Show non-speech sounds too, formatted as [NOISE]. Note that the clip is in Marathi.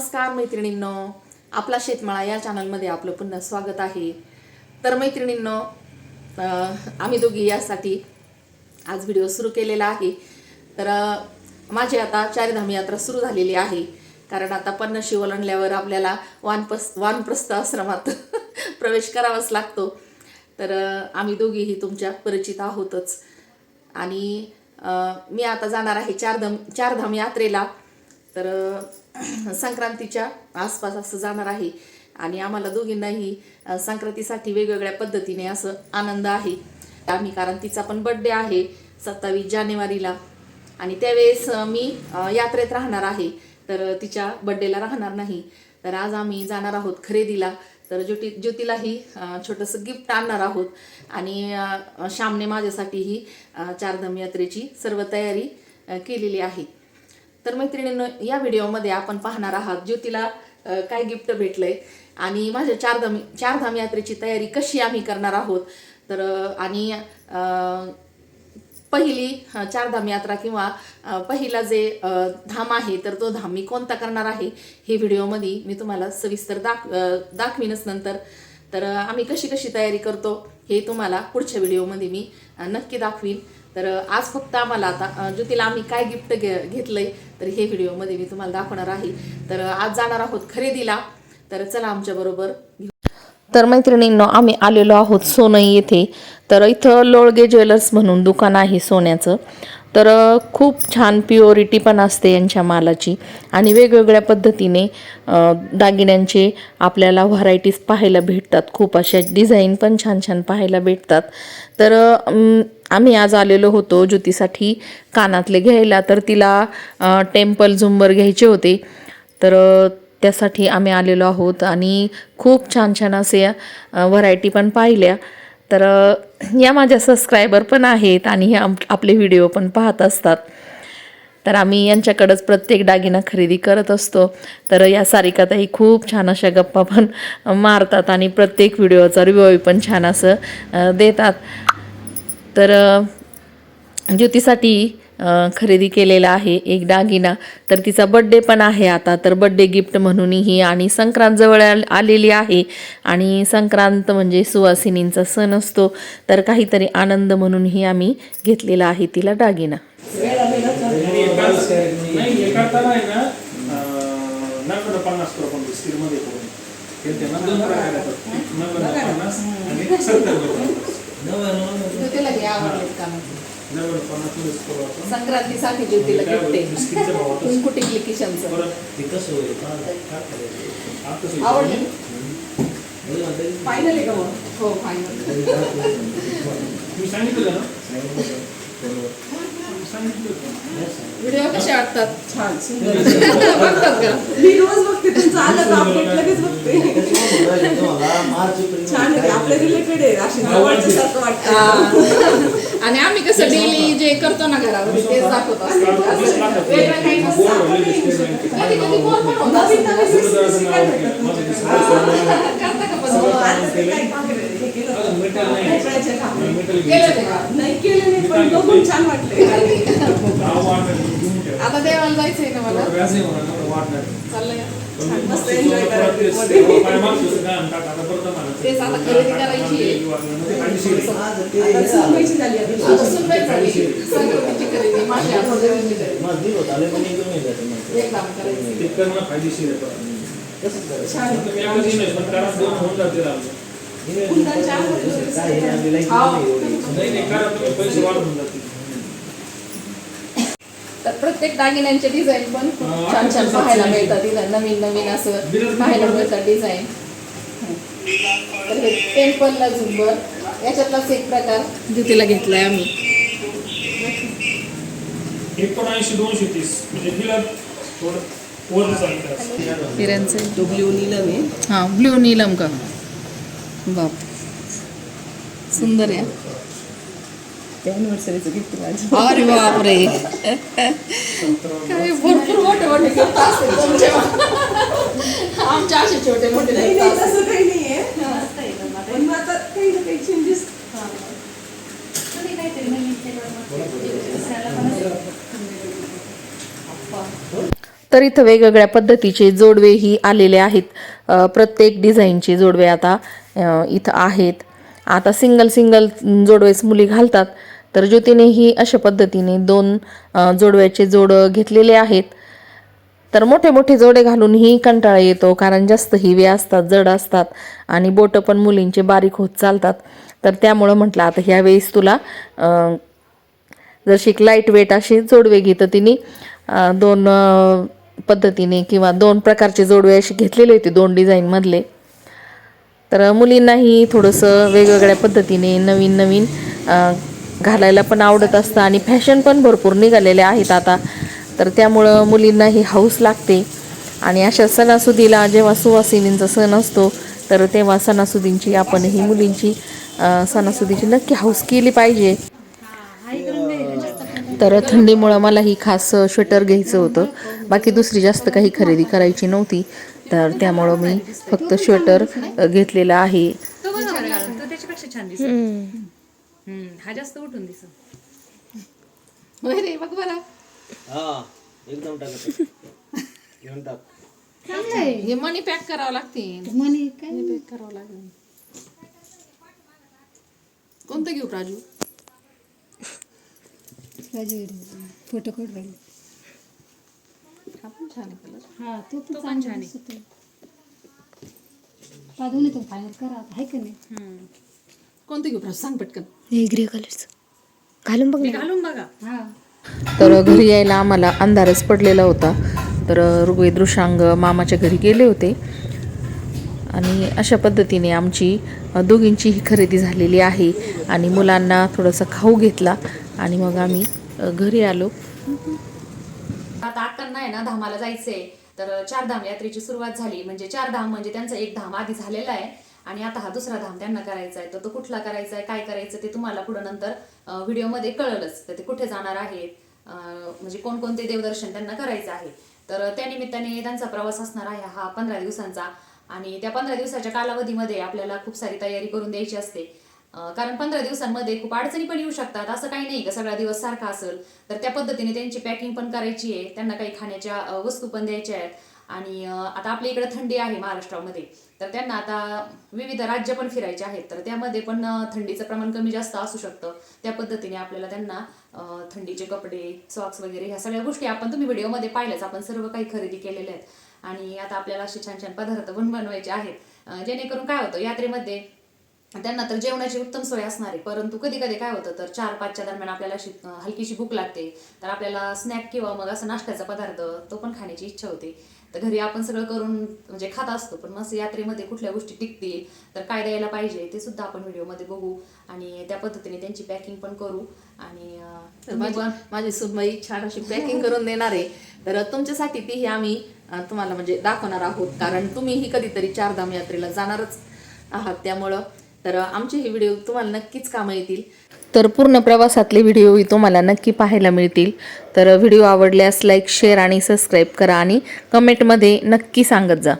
नमस्कार मैत्रिणींनो आपला शेतमाळा या चॅनलमध्ये आपलं पुन्हा स्वागत आहे. तर मैत्रिणींनो आम्ही दोघी यासाठी आज व्हिडिओ सुरू केलेला आहे. तर माझी आता चारधाम यात्रा सुरू झालेली आहे. कारण आता पन्नाशी ओलांडल्यावर आपल्याला वानपस वानप्रस्थ आश्रमात [LAUGHS] प्रवेश करावाच लागतो. तर आम्ही दोघीही तुमच्या परिचित आहोतच. आणि मी आता जाणार आहे चारधाम चारधाम यात्रेला. तर [CLEARS THROAT] संक्रांतीच्या आसपास असं जाणार आहे. आणि आम्हाला दोघींनाही संक्रांतीसाठी वेगवेगळ्या पद्धतीने असं आनंद आहे. आम्ही कारण तिचा पण बड्डे आहे सत्तावीस जानेवारीला. आणि त्यावेळेस मी यात्रेत राहणार आहे. तर तिच्या बड्डेला राहणार नाही. तर आज आम्ही जाणार आहोत खरेदीला. तर ज्योती ज्योतीलाही छोटंसं गिफ्ट आणणार आहोत. आणि श्यामने माझ्यासाठीही चारधाम यात्रेची सर्व तयारी केलेली आहे. तर मैत्रिणींनो या व्हिडिओमध्ये आपण पाहणार आहात ज्योतीला काय गिफ्ट भेटलंय आणि माझ्या चारधाम चारधाम यात्रेची तयारी कशी आम्ही करणार आहोत. तर आणि पहिली चारधाम यात्रा किंवा पहिला जे धाम आहे तर तो धाम मी कोणता करणार आहे हे व्हिडिओमध्ये मी तुम्हाला सविस्तर दाख दाखवीनच नंतर. तर आम्ही कशी कशी तयारी करतो हे तुम्हाला पुढच्या व्हिडिओमध्ये मी नक्की दाखवीन. तर आज फक्त आम्हाला आता ज्योतीला आम्ही काय गिफ्ट घे घेतलंय तर हे व्हिडिओमध्ये मी तुम्हाला दाखवणार आहे. तर आज जाणार आहोत खरेदीला. तर चला आमच्याबरोबर तर मैत्रिणींनो आम्ही आलेलो आहोत सोनई येथे. तर इथं लोळगे ज्वेलर्स म्हणून दुकान आहे सोन्याचं. तर खूप छान प्युरिटी पण असते यांच्या मालाची. आणि वेगवेगळ्या पद्धतीने दागिन्यांचे आपल्याला व्हरायटीज पाहायला भेटतात. खूप अशा डिझाईन पण छान छान पाहायला भेटतात. तर आम्ही आज आलेलो होतो ज्योतीसाठी कानातले घ्यायला तर तिला टेम्पल झुंबर घ्यायचे होते. तर त्यासाठी आम्ही आलेलो आहोत आणि खूप छान छान असे व्हरायटी पण पाहिल्या. तर या माझ्या सबस्क्रायबर पण आहेत आणि हे आपले व्हिडिओ पण पाहत असतात. तर आम्ही यांच्याकडंच प्रत्येक दागिना खरेदी करत असतो. तर या सारिकाताई खूप छान अशा गप्पा पण मारतात आणि प्रत्येक व्हिडिओचा रिव्ह्यू पण छान असं देतात. तर ज्योतीसाठी खरेदी केलेला आहे एक दागिना. तर तिचा बड्डे पण आहे आता. तर बड्डे गिफ्ट म्हणूनही आणि संक्रांत जवळ आलेली आहे. आणि संक्रांत म्हणजे सुवासिनींचा सण असतो. तर काहीतरी आनंद म्हणूनही आम्ही घेतलेला आहे तिला दागिना. आणि एकाच नाही एकाचा आहे ना अं, नव्वद पन्नास करू आपण. स्टीलमध्ये करून ते ना दोन प्रकार येतात नव्वद पन्नास आणि सत्तर पन्नास नव्वद पन्नास मध्येच करू आपण संक्रांतीसाठी ज्योतीला काय गिफ्ट होतं, आहे कुंकुटी किशनचं आवडली करू. फायनल आहे का मग? हो फायनल व्हिडिओ कसे वाटतात? छान सुंदर. [LAUGHS] बघतात का? मी रोज बघते तुमचं आलं तर अपडेट लगेच बघते. छान आहे आपल्या रिलेटेड आहे अशी जवळच्या सारखं वाटतं. हा. आणि आम्ही कसं डेली जे करतो ना घरावर तेच दाखवत. कधी कधी बोर पण होत करता का पण? ते नाही. केलं. ते? नाही. केले नाही पण बघून छान वाटले. आता देवाला जायचंय ना मला. चाललंय. मस्त मग enjoy परत करा तेच. हो, आता खरेदी करायची झाली. आता. झाली. संक्रांतीची खरेदी. माझी. एक काम करायचं. ते. छान. तर प्रत्येक दागिन्यांचे डिझाईन पण खूप छान छान पाहायला. मिळतात. नवीन नवीन असं पाहायला. मिळतात डिझाईन तर हे टेम्पलला झुंबर. याच्यातलाच एक प्रकार ज्योतीला घेतलाय आम्ही. एकोणऐंशी दोनशे तीस. म्हणजे थोडं वर ब्ल्यू नीलम आहे. हा ब्ल्यू नीलम का? बाप. सुंदर आहे अॅनिव्हर्सरीचं गिफ्ट माझी. अरे बापरे. काय भरपूर मोठे मोठे gift असतात तुमचे. आमचे असे छोटे मोठे नाही gift नाही. तसं काही नाहीये. पण मग आता काही ना काही चेंजेस तर इथं वेगवेगळ्या पद्धतीचे जोडवेही आलेले आहेत. अ, प्रत्येक डिझाईनचे जोडवे आता. इथं आहेत. आता सिंगल सिंगल जोडवेच मुली घालतात. तर ज्योतीनेही अशा पद्धतीने दोन जोडव्याचे जोड घेतलेले आहेत. तर मोठे मोठे जोडे घालूनही कंटाळा येतो कारण जास्त हिवे असतात जड असतात आणि बोटं पण मुलींचे बारीक होत चालतात. तर त्यामुळं म्हटलं आता ह्यावेळेस तुला जशी जशी लाइट वेट असे जोडवे घेतं तिने दोन पद्धतीने किंवा दोन प्रकारचे जोडवे असे घेतलेले होते दोन डिझाईनमधले तर मुलींनाही थोडंसं वेगवेगळ्या पद्धतीने नवीन नवीन घालायला पण आवडत असतं आणि फॅशन पण भरपूर निघालेल्या आहेत आता. तर त्यामुळं मुलींनाही हौस लागते. आणि अशा सणासुदीला जेव्हा सुवासिनींचा सण असतो तर तेव्हा सणासुदींची आपण ही मुलींची सणासुदीची नक्की हौस केली पाहिजे. तर थंडीमुळं मलाही खास स्वेटर घ्यायचं होतं. बाकी दुसरी जास्त काही खरेदी करायची नव्हती. तर त्यामुळं मी फक्त स्वेटर घेतलेलं आहे. तो बघा बरं घालून, तो त्याच्यापेक्षा छान दिसत हम्म, हा जास्त उठून दिसत. रे बघ बरं. हा एकदम टाकत घेऊन टाक. हे मनी पॅक करावं लागते मनी काय? पॅक करावं लागेल. कोणतं घेऊ राजू? फोटो काढ राहील. हा पण छान आहे कलर हा तो पण छान आहे. पाहून तो फायनल करा. आता आहे का नाही? कोणतं घेऊ राजू सांग पटकन. हे ग्रे कलरचं घालून बघ ना. घालून बघा. हा. तर घरी यायला आम्हाला अंधारच पडलेला होता. तर ऋग्वेद ऋषांग मामाच्या घरी गेले होते. आणि अशा पद्धतीने आमची अ, दोघींचीही खरेदी झालेली आहे. आणि मुलांना थोडंसं खाऊ घेतला. आणि मग आम्ही घरी आलो. आता अक्कांना आहे ना धामाला जायचंय. तर चार धाम यात्रेची सुरुवात झाली. म्हणजे चार धाम म्हणजे त्यांचा एक धाम आधी झालेला आहे. आणि आता हा दुसरा धाम त्यांना करायचा आहे. तर तो कुठला करायचा आहे काय करायचं ते तुम्हाला पुढे नंतर व्हिडिओमध्ये कळलंच. तर ते कुठे जाणार आहेत? म्हणजे कोणकोणते देवदर्शन त्यांना करायचं आहे? तर त्या निमित्ताने त्यांचा प्रवास असणार आहे हा पंधरा दिवसांचा. आणि त्या पंधरा दिवसाच्या कालावधीमध्ये आपल्याला खूप सारी तयारी करून द्यायची असते. कारण पंधरा दिवसांमध्ये खूप अडचणी पण येऊ शकतात. असं काही नाही का? सगळा दिवस सारखा असेल. तर त्या पद्धतीने त्यांची पॅकिंग पण करायची आहे. त्यांना काही खाण्याच्या वस्तू पण द्यायच्या आहेत. आणि आता आपल्या इकडे थंडी आहे महाराष्ट्रामध्ये. तर त्यांना आता विविध राज्य पण फिरायचे आहेत. तर त्यामध्ये पण थंडीचं प्रमाण कमी जास्त असू शकतं. त्या पद्धतीने आपल्याला त्यांना थंडीचे कपडे सॉक्स वगैरे ह्या सगळ्या गोष्टी आपण तुम्ही व्हिडिओमध्ये पाहिल्याच आपण सर्व काही खरेदी केलेल्या आहेत. आणि आता आपल्याला असे छान छान पदार्थ पण बनवायचे आहेत. जेणेकरून काय होतं? यात्रेमध्ये त्यांना तर जेवणाची उत्तम सोय असणार आहे. परंतु कधी कधी काय होतं तर चार पाचच्या दरम्यान आपल्याला अशी हलकीशी भूक लागते. तर आपल्याला स्नॅक किंवा मग असं नाश्त्याचा पदार्थ तो पण खाण्याची इच्छा होते. तर घरी आपण सगळं करून म्हणजे खात असतो पण मग यात्रेमध्ये कुठल्या गोष्टी टिकतील तर काय द्यायला पाहिजे ते सुद्धा आपण व्हिडिओमध्ये बघू आणि त्या पद्धतीने त्यांची पॅकिंग पण करू. आणि माझी सुनबाई छान अशी पॅकिंग करून देणार आहे. तर तुमच्यासाठी तीही आम्ही तुम्हाला म्हणजे दाखवणार आहोत. कारण तुम्हीही कधीतरी चारधाम यात्रेला जाणारच आहात. त्यामुळं तर आमचे हे व्हिडिओ तुम्हाला नक्कीच कामं येतील. तर पूर्ण प्रवासातले व्हिडिओही तुम्हाला नक्की पाहायला मिळतील. तर व्हिडिओ आवडल्यास लाईक शेअर आणि सबस्क्राईब करा आणि कमेंटमध्ये नक्की सांगत जा.